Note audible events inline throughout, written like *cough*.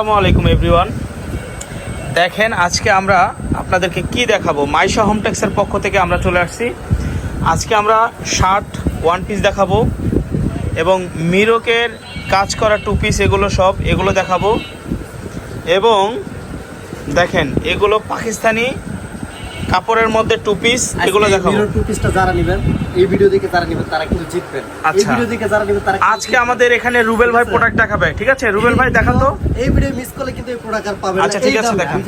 আসসালামু আলাইকুম এভরিওয়ান দেখেন, আজকে আমরা আপনাদেরকে কি দেখাবো? মাইশা হোমটেক্সের পক্ষ থেকে আমরা চলে আসছি। আজকে আমরা শার্ট ওয়ান পিস দেখাবো এবং মিরকের কাজ করা টু পিস এগুলো সব এগুলো দেখাবো। এবং দেখেন, এগুলো পাকিস্তানি কাপড়ের মধ্যে টু পিস এগুলো দেখাবো টু পিসটা যারা নেবেন এই ভিডিও দেখে যারা নেবেন তারা কিন্তু জিতবেন এই আচ্ছা। ভিডিও দেখে যারা নেবেন তারা আজকে আমাদের এখানে রুবেল ভাই প্রোডাক্ট দেখাবে ঠিক আছে রুবেল ভাই দেখান তো এই ভিডিও মিস করলে কিন্তু এই প্রোডাক্ট আর পাবেন না। আচ্ছা, ঠিক আছে, দেখান।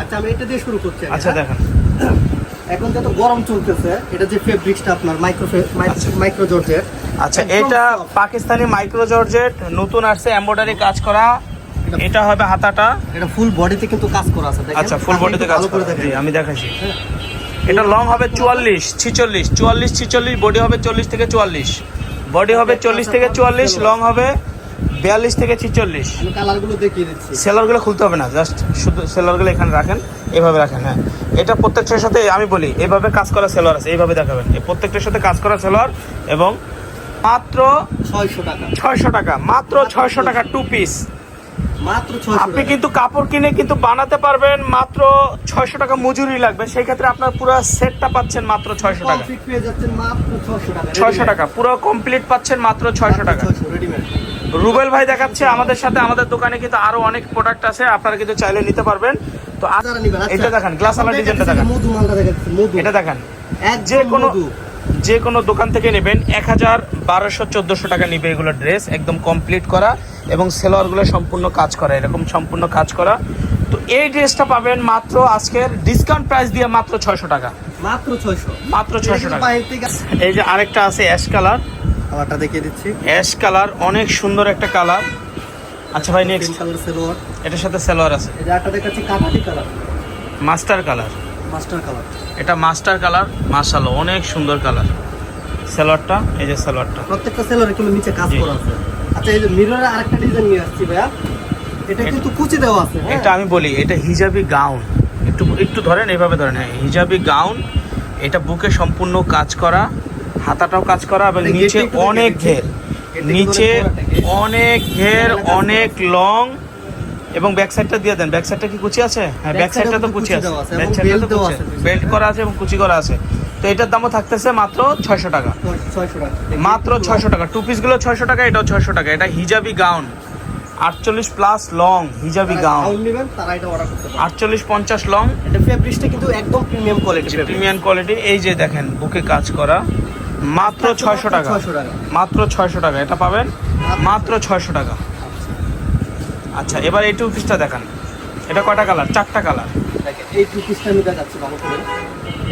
আচ্ছা আমি এটা দিয়ে শুরু করছি আচ্ছা হ্যাঁ? দেখেন *coughs* এখন যত গরম চলতেছে এটা যে ফেব্রিক্সটা আপনার মাইক্রো আচ্ছা। মাইক্রো জর্জেট আচ্ছা এটা পাকিস্তানি মাইক্রো জর্জেট নতুন আসছে এমব্রয়ডারি কাজ করা এটা হবে হাতাটা। এটা ফুল বডিতে কিন্তু কাজ করা আছে দেখেন। আচ্ছা ফুল বডিতে কাজ করে আমি দেখাচ্ছি এটা লং হবে চুয়াল্লিশ ছিচল্লিশ চুয়াল্লিশ ছিচল্লিশ বডি হবে চল্লিশ থেকে চুয়াল্লিশ। বডি হবে চল্লিশ থেকে চুয়াল্লিশ লং হবে বিয়াল্লিশ থেকে ছিচল্লিশ। আমি কালারগুলো দেখিয়ে দিচ্ছি। সেলারগুলো খুলতে হবে না জাস্ট শুধু সেলারগুলো এখানে রাখেন এভাবে রাখেন হ্যাঁ। এটা প্রত্যেকটার সাথে আমি বলি এভাবে কাজ করা সেলোয়ার আছে এইভাবে দেখাবেন। এই প্রত্যেকটার সাথে কাজ করা সেলোয়ার এবং মাত্র 600 টাকা। ছয়শো টাকা মাত্র ছয়শো টাকা টু পিস মাত্র 600 আপনি কিন্তু কাপড় কিনে কিন্তু বানাতে পারবেন মাত্র ছয়শো টাকা মজুরি লাগবে। সেই ক্ষেত্রে আপনার পুরো সেটটা পাচ্ছেন মাত্র ছয়শো টাকা। কমপ্লিট পেয়ে যাচ্ছেন মাত্র 600 টাকা। ছয়শো টাকা পুরো কমপ্লিট পাচ্ছেন মাত্র ছয়শো টাকা। রুবেল ভাই দেখাচ্ছে আমাদের সাথে আমাদের দোকানে কিন্তু আরও অনেক প্রোডাক্ট আছে আপনারা কিন্তু চাইলে নিতে পারবেন। তো আচ্ছা। এটা দেখেন গ্লাস আলা ডিজাইনটা দেখেন। এটা দেখেন। যে কোনো। যে কোনো দোকান থেকে নেবেন এক হাজার বারোশো চোদ্দোশো টাকা নেবে এগুলো ড্রেস একদম কমপ্লিট করা এবং সেলোয়ারগুলো সম্পূর্ণ কাজ করা এরকম সম্পূর্ণ কাজ করা। তো এই ড্রেসটা পাবেন মাত্র আজকের ডিসকাউন্ট প্রাইস দিয়ে মাত্র ছয়শো টাকা। মাত্র 600 মাত্র ছয়শো টাকা। এই যে আরেকটা আছে অ্যাশ কালার কালারটা দেখিয়ে দিচ্ছি। অ্যাশ কালার অনেক সুন্দর একটা কালার আচ্ছা ভাই নেক্সট কালার সেলোয়ার। এটার সাথে সেলোয়ার আছে। যে একটা দেখাচ্ছি colour. Master colour master colour. এটা মাস্টার কালার মাশাআল্লাহ অনেক সুন্দর কালার। সেলোয়ারটা এই যে সেলোয়ারটা। প্রত্যেকটা সেলোয়ারে কিন্তু নিচে কাজ করা আছে। আচ্ছা এই যে মিররে আরেকটা ডিজাইন নিয়ে আসছি ভাইয়া। এটা কিন্তু কুচি দেওয়া আছে হ্যাঁ? এটা আমি বলি এটা হিজাবি গাউন। একটু একটু ধরেন এইভাবে ধরেন হ্যাঁ হিজাবি গাউন। এটা বুকে সম্পূর্ণ কাজ করা হাতাটাও কাজ করা এবং নিচে অনেক ঘের। নিচে। অনেক ঘের অনেক লং এবং ব্যাক সাইডটা দিয়ে দেন। ব্যাক সাইডটা কি কুচি আছে? হ্যাঁ ব্যাক সাইডটা তো কুচি আছে। ব্যাক সাইডটা তো কুচি। বেল্ট করা আছে এবং কুচি করা আছে। তো এটার দামও থাকতেছে মাত্র ছয়শো টাকা। মাত্র ছয়শো টাকা। টু পিসগুলো ছয়শো টাকা এটাও ছয়শো টাকা। এটা হিজাবি গাউন আটচল্লিশ প্লাস লং হিজাবি গাউন আটচল্লিশ পঞ্চাশ লং এটা ফেব্রিক্সটা কিন্তু একদম প্রিমিয়াম কোয়ালিটি প্রিমিয়াম কোয়ালিটি এই যে দেখেন বুকে কাজ করা। মাত্র ছয়শো টাকা। মাত্র ছয়শো টাকা। এটা পাবেন মাত্র ছয়শো টাকা। আচ্ছা এবার এই টু পিসটা দেখান। এটা কটা কালার চারটা কালার দেখেন এই টু পিসটা আমি দেখাচ্ছি ভালো করে।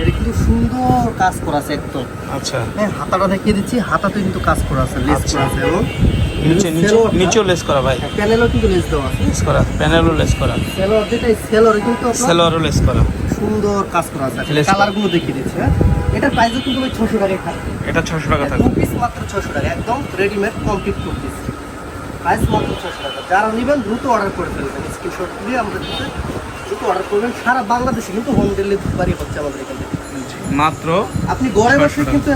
এটা কিন্তু সুন্দর কাজ করা আছে একদম। আচ্ছা। হ্যাঁ হাতাটা দেখিয়ে দিচ্ছি হাতাতে কিন্তু কাজ করা আছে লেস আচ্ছা। করা আছে এবং নিচে নিচে নিচেও লেস করা ভাই। হ্যাঁ, প্যানেলও কিন্তু লেস দেওয়া আছে। লেস করা প্যানেলও লেস করা। যেটা কিন্তু লেস করা। সুন্দর কাজ করা আছে। দেখিয়ে দিচ্ছি হ্যাঁ। এটার প্রাইসও কিন্তু টাকায় থাকবে। এটা ছশো টাকা টু থাকবে। পিস মাত্র ছশো টাকা একদম readymade complete two piece price মাত্র ছশো টাকা। যারা নেবেন দ্রুত অর্ডার করে ফেলবেন। স্ক্রিনশট দিয়ে আমাদের কাছে দ্রুত অর্ডার করবেন। সারা বাংলাদেশে কিন্তু হোম ডেলিভারি হচ্ছে আমাদের এখানে মাত্র? আপনি ঘরে বসে কিন্তু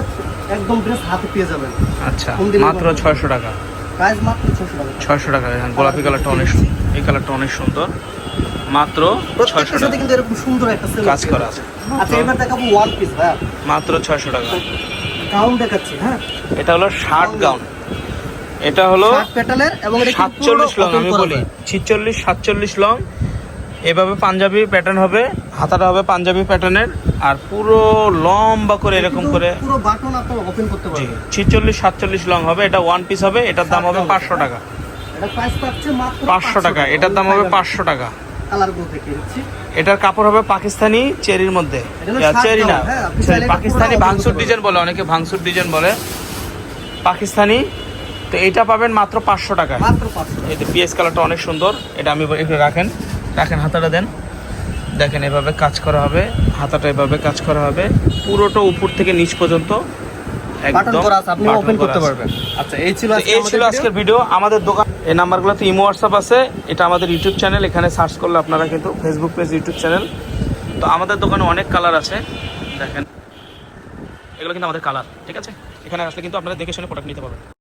একদম ড্রেস হাতে পেয়ে যাবেন। আচ্ছা মাত্র ছয়শো টাকা। প্রাইস মাত্র ছশো টাকা। ছয়শো টাকা। গোলাপি কালারটা অনেক সুন্দর এই কালারটা অনেক সুন্দর। মাত্র ছয়শো টাকা। কিন্তু এরকম সুন্দর একটা কাজ করা আছে। আচ্ছা এবার দেখাবো ওয়ান পিস মাত্র ছয়শো টাকা। গাউন দেখাচ্ছি হ্যাঁ। এটা হলো শার্ট গাউন এটা হলো এবং সাতচল্লিশ লং আমি বলি। ছিচল্লিশ সাতচল্লিশ লং। এভাবে পাঞ্জাবি প্যাটার্ন হবে হাতাটা হবে পাঞ্জাবি প্যাটার্নের আর পুরো লম্বা করে এরকম করে পুরো বাটন আপনারা ওপেন করতে পারবেন। ছিচল্লিশ সাতচল্লিশ লং হবে। এটা ওয়ান পিস হবে এটার দাম হবে Shirt পাঁচশো টাকা। এটা প্রাইস পাচ্ছে মাত্র পাঁচশো টাকা এটার দাম হবে পাঁচশো টাকা। কালারগুলো এটার কাপড় হবে পাকিস্তানি চেরির মধ্যে। চেরি না হ্যাঁ, পাকিস্তানি ভাংসুর ডিজাইন বলে অনেকে ভাংসুর ডিজাইন বলে। পাকিস্তানি তো এটা পাবেন মাত্র পাঁচশো টাকা মাত্র পাঁচশো এই যে পিএস কালারটা অনেক সুন্দর এটা আমি একটু রাখেন। রাখেন হাতাটা দেন। দেখেন এভাবে কাজ করা হবে হাতাটা এভাবে কাজ করা হবে। পুরোটা উপর থেকে নিচ পর্যন্ত। একদম আপনি ওপেন করতে পারবেন। আচ্ছা এই ছিল তো এই ছিল আজকের ভিডিও আমাদের দোকান এই নাম্বারগুলোতে ইমো হোয়াটসঅ্যাপ আছে। এটা আমাদের ইউটিউব চ্যানেল এখানে সার্চ করলে আপনারা কিন্তু ফেসবুক পেজ ইউটিউব চ্যানেল তো আমাদের দোকানে অনেক কালার আছে। দেখেন। এগুলো কিন্তু আমাদের কালার ঠিক আছে? এখানে আসলে কিন্তু আপনারা দেখে শুনে প্রোডাক্ট নিতে পারবেন।